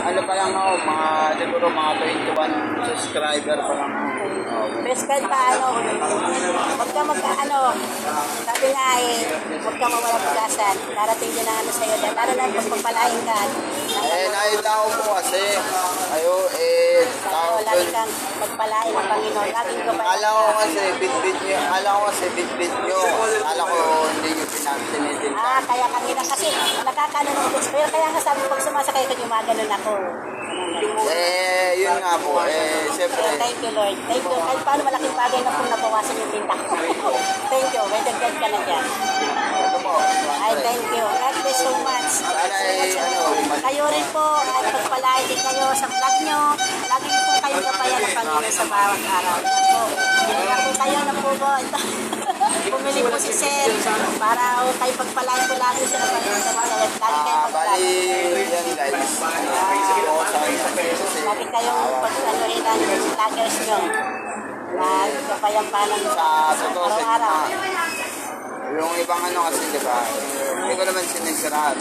ano pa lang ako, mga, siguro mga 21 subscriber pa lang ako. Best friend pa, ano, huwag ka mag, ano, sabi nga eh, huwag ka mawala pag-asan. Darating din ang ano sa'yo. Lalo na pag pagpalain ka. Eh, nakita ko po kasi, ayo, eh, Ano, tawag lagi kang magpalain ng Panginoon. Laging ka Akala ko kasi bit-bit nyo, akala ko kasi bit-bit nyo, akala ko hindi. Ah, kaya kanina kasi nakakano ng gusto. Pero kaya nga sabi pag sumasakay ko, gumaganon ako. Eh, yun nga po, eh, siyempre, Thank you, Lord. Thank you. Kahit paano malaking bagay na po nabawasan yung tinda ko. thank you. May dagdag ka na dyan. Ay, thank you. God bless so much. Eh, ano, Kayo rin po, at pagpalain din kayo sa vlog nyo. Lagi po kayong gabayan ng Panginoon sa bawat araw. Po. Binigyan po kayo ng pugo. Ito. Bumili po si Sir para oh, kayo pagpalain po lagi sa sa bawat Lagi kayo Ah, bali, yan guys. Naisip ko sa kasi Lagi kayong pag-anuhin ang vloggers nyo. Na gabayan pa ng sa totoo, araw-araw. yung ibang ano kasi, di ba, hindi ko naman sinisiraan.